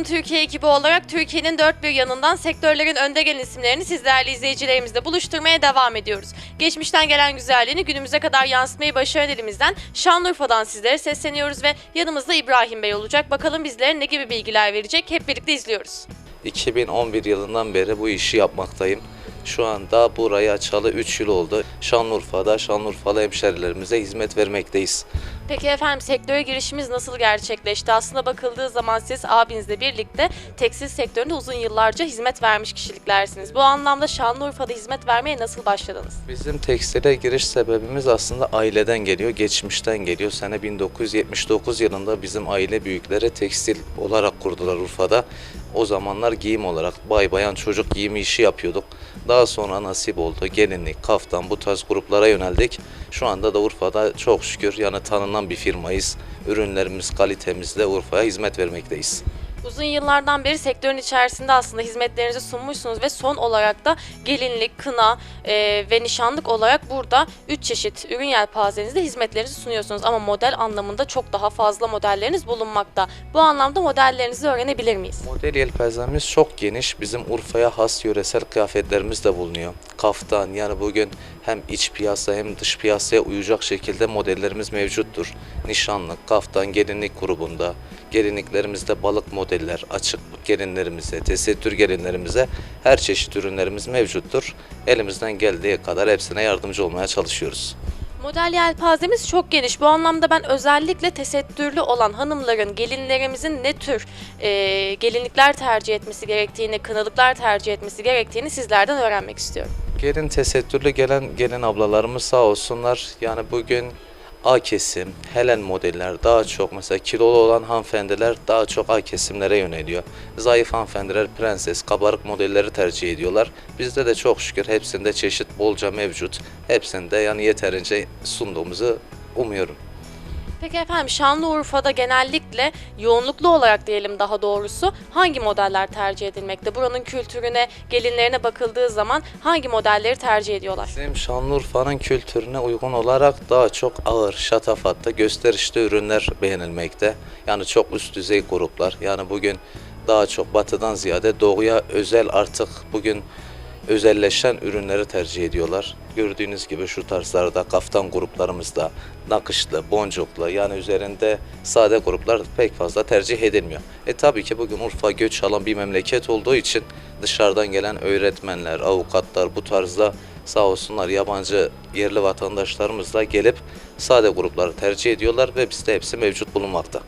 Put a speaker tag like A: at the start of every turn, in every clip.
A: Bakalım Türkiye ekibi olarak Türkiye'nin dört bir yanından sektörlerin önde gelen isimlerini siz değerli izleyicilerimizle buluşturmaya devam ediyoruz. Geçmişten gelen güzelliğini günümüze kadar yansıtmayı başaran elimizden Şanlıurfa'dan sizlere sesleniyoruz ve yanımızda İbrahim Bey olacak. Bakalım bizlere ne gibi bilgiler verecek hep birlikte izliyoruz.
B: 2011 yılından beri bu işi yapmaktayım. Şu anda burayı açalı 3 yıl oldu. Şanlıurfa'da Şanlıurfalı hemşerilerimize hizmet vermekteyiz.
A: Peki efendim sektöre girişimiz nasıl gerçekleşti? Aslında bakıldığı zaman siz abinizle birlikte tekstil sektöründe uzun yıllarca hizmet vermiş kişiliklersiniz. Bu anlamda Şanlıurfa'da hizmet vermeye nasıl başladınız?
B: Bizim tekstile giriş sebebimiz aslında aileden geliyor, geçmişten geliyor. Sene 1979 yılında bizim aile büyükleri tekstil olarak kurdular Urfa'da. O zamanlar giyim olarak bay bayan çocuk giyimi işi yapıyorduk. Daha sonra nasip oldu. Gelinlik, kaftan bu tarz gruplara yöneldik. Şu anda da Urfa'da çok şükür yani tanınan bir firmayız. Ürünlerimiz, kalitemizle Urfa'ya hizmet vermekteyiz.
A: Uzun yıllardan beri sektörün içerisinde aslında hizmetlerinizi sunmuşsunuz ve son olarak da gelinlik, kına e, ve nişanlık olarak burada 3 çeşit ürün yelpazenizde hizmetlerinizi sunuyorsunuz. Ama model anlamında çok daha fazla modelleriniz bulunmakta. Bu anlamda modellerinizi öğrenebilir miyiz?
B: Model yelpazemiz çok geniş. Bizim Urfa'ya has yöresel kıyafetlerimiz de bulunuyor. Kaftan yani bugün hem iç piyasa hem dış piyasaya uyacak şekilde modellerimiz mevcuttur. Nişanlık, kaftan, gelinlik grubunda. Gelinliklerimizde balık modeller, açık gelinlerimize, tesettür gelinlerimize her çeşit ürünlerimiz mevcuttur. Elimizden geldiği kadar hepsine yardımcı olmaya çalışıyoruz.
A: Model yelpazemiz çok geniş. Bu anlamda ben özellikle tesettürlü olan hanımların, gelinlerimizin ne tür e, gelinlikler tercih etmesi gerektiğini, kınalıklar tercih etmesi gerektiğini sizlerden öğrenmek istiyorum.
B: Gelin tesettürlü gelen gelin ablalarımız sağ olsunlar. Yani bugün A kesim, Helen modeller daha çok mesela kilolu olan hanımefendiler daha çok A kesimlere yöneliyor. Zayıf hanımefendiler prenses, kabarık modelleri tercih ediyorlar. Bizde de çok şükür hepsinde çeşit bolca mevcut. Hepsinde yani yeterince sunduğumuzu umuyorum.
A: Peki efendim Şanlıurfa'da genellikle yoğunluklu olarak diyelim daha doğrusu hangi modeller tercih edilmekte? Buranın kültürüne, gelinlerine bakıldığı zaman hangi modelleri tercih ediyorlar?
B: Bizim Şanlıurfa'nın kültürüne uygun olarak daha çok ağır, şatafatlı, gösterişli ürünler beğenilmekte. Yani çok üst düzey gruplar. Yani bugün daha çok batıdan ziyade doğuya özel artık bugün özelleşen ürünleri tercih ediyorlar. Gördüğünüz gibi şu tarzlarda kaftan gruplarımızda nakışlı, boncuklu yani üzerinde sade gruplar pek fazla tercih edilmiyor. E tabii ki bugün Urfa göç alan bir memleket olduğu için dışarıdan gelen öğretmenler, avukatlar bu tarzda sağ olsunlar yabancı yerli vatandaşlarımız da gelip sade grupları tercih ediyorlar ve bizde hepsi mevcut bulunmakta.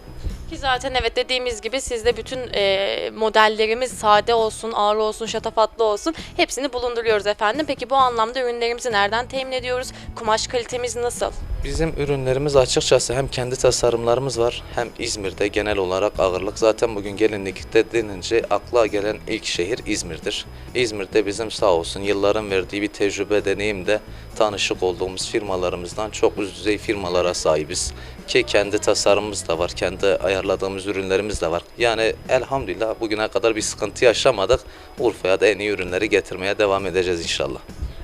A: Ki zaten evet dediğimiz gibi sizde bütün e, modellerimiz sade olsun, ağır olsun, şatafatlı olsun hepsini bulunduruyoruz efendim. Peki bu anlamda ürünlerimizi nereden temin ediyoruz? Kumaş kalitemiz nasıl?
B: Bizim ürünlerimiz açıkçası hem kendi tasarımlarımız var hem İzmir'de genel olarak ağırlık. Zaten bugün gelinlikte denince akla gelen ilk şehir İzmir'dir. İzmir'de bizim sağ olsun yılların verdiği bir tecrübe deneyimde tanışık olduğumuz firmalarımızdan çok üst düzey firmalara sahibiz. Ki kendi tasarımımız da var, kendi ayarladığımız ürünlerimiz de var. Yani elhamdülillah bugüne kadar bir sıkıntı yaşamadık. Urfa'ya da en iyi ürünleri getirmeye devam edeceğiz inşallah.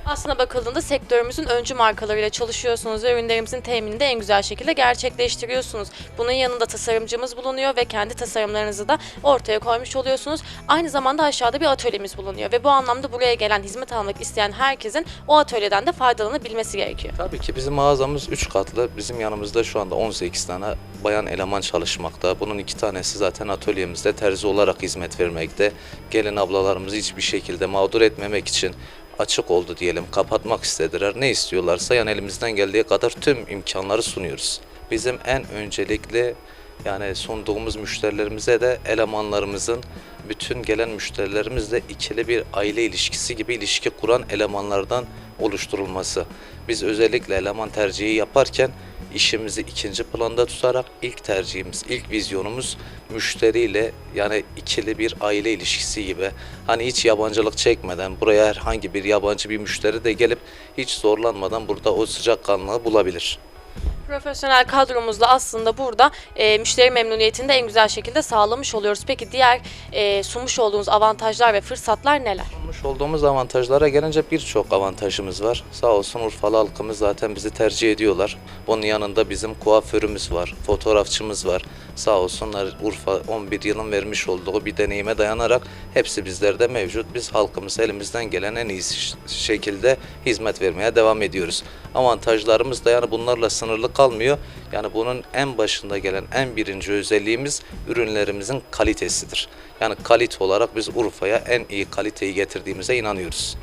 A: Aslına bakıldığında sektörümüzün öncü markalarıyla çalışıyorsunuz ve ürünlerimizin teminini de en güzel şekilde gerçekleştiriyorsunuz. Bunun yanında tasarımcımız bulunuyor ve kendi tasarımlarınızı da ortaya koymuş oluyorsunuz. Aynı zamanda aşağıda bir atölyemiz bulunuyor ve bu anlamda buraya gelen hizmet almak isteyen herkesin o atölyeden de faydalanabilmesi gerekiyor.
B: Tabii ki bizim mağazamız 3 katlı. Bizim yanımızda şu anda 18 tane bayan eleman çalışmakta. Bunun iki tanesi zaten atölyemizde terzi olarak hizmet vermekte. Gelin ablalarımızı hiçbir şekilde mağdur etmemek için açık oldu diyelim, kapatmak istediler. Ne istiyorlarsa yani elimizden geldiği kadar tüm imkanları sunuyoruz. Bizim en öncelikli yani sunduğumuz müşterilerimize de elemanlarımızın bütün gelen müşterilerimizle ikili bir aile ilişkisi gibi ilişki kuran elemanlardan oluşturulması. Biz özellikle eleman tercihi yaparken işimizi ikinci planda tutarak ilk tercihimiz, ilk vizyonumuz müşteriyle yani ikili bir aile ilişkisi gibi. Hani hiç yabancılık çekmeden buraya herhangi bir yabancı bir müşteri de gelip hiç zorlanmadan burada o sıcakkanlılığı bulabilir.
A: Profesyonel kadromuzla aslında burada e, müşteri memnuniyetini de en güzel şekilde sağlamış oluyoruz. Peki diğer e, sunmuş olduğunuz avantajlar ve fırsatlar neler?
B: Sunmuş olduğumuz avantajlara gelince birçok avantajımız var. Sağ olsun Urfalı halkımız zaten bizi tercih ediyorlar. Bunun yanında bizim kuaförümüz var, fotoğrafçımız var. Sağ olsunlar Urfa 11 yılın vermiş olduğu bir deneyime dayanarak hepsi bizlerde mevcut. Biz halkımıza elimizden gelen en iyi şekilde hizmet vermeye devam ediyoruz. Avantajlarımız da yani bunlarla sınırlı kalmıyor. Yani bunun en başında gelen en birinci özelliğimiz ürünlerimizin kalitesidir. Yani kalite olarak biz Urfa'ya en iyi kaliteyi getirdiğimize inanıyoruz.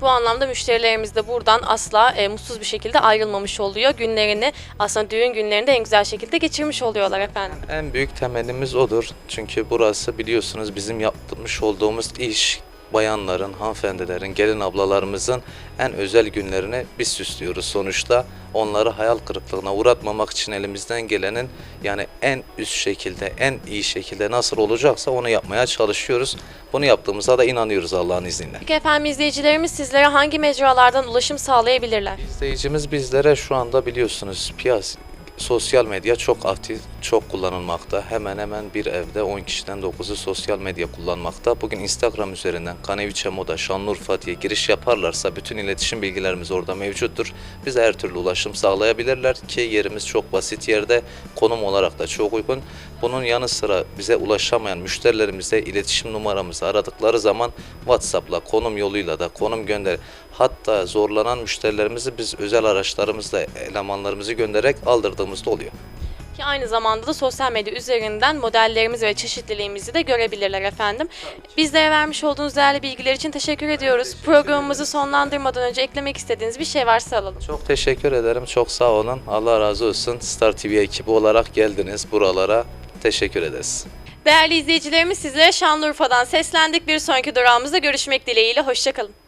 A: Bu anlamda müşterilerimiz de buradan asla e, mutsuz bir şekilde ayrılmamış oluyor. Günlerini aslında düğün günlerini de en güzel şekilde geçirmiş oluyorlar efendim.
B: En büyük temennimiz odur. Çünkü burası biliyorsunuz bizim yapmış olduğumuz iş bayanların, hanımefendilerin, gelin ablalarımızın en özel günlerini biz süslüyoruz sonuçta. Onları hayal kırıklığına uğratmamak için elimizden gelenin yani en üst şekilde, en iyi şekilde nasıl olacaksa onu yapmaya çalışıyoruz. Bunu yaptığımıza da inanıyoruz Allah'ın izniyle.
A: Peki efendim izleyicilerimiz sizlere hangi mecralardan ulaşım sağlayabilirler?
B: İzleyicimiz bizlere şu anda biliyorsunuz piyas sosyal medya çok aktif, çok kullanılmakta. Hemen hemen bir evde 10 kişiden 9'u sosyal medya kullanmakta. Bugün Instagram üzerinden Kaneviçe Moda, Şanlıurfa diye giriş yaparlarsa bütün iletişim bilgilerimiz orada mevcuttur. Bize her türlü ulaşım sağlayabilirler ki yerimiz çok basit yerde, konum olarak da çok uygun. Bunun yanı sıra bize ulaşamayan müşterilerimize iletişim numaramızı aradıkları zaman WhatsApp'la, konum yoluyla da konum gönder. Hatta zorlanan müşterilerimizi biz özel araçlarımızla elemanlarımızı göndererek aldırdığımızda oluyor.
A: Ki aynı zamanda da sosyal medya üzerinden modellerimizi ve çeşitliliğimizi de görebilirler efendim. Bizlere vermiş olduğunuz değerli bilgiler için teşekkür ediyoruz. Programımızı sonlandırmadan önce eklemek istediğiniz bir şey varsa alalım.
B: Çok teşekkür ederim. Çok sağ olun. Allah razı olsun. Star TV ekibi olarak geldiniz buralara. Teşekkür ederiz.
A: Değerli izleyicilerimiz sizlere Şanlıurfa'dan seslendik. Bir sonraki durağımızda görüşmek dileğiyle. Hoşçakalın.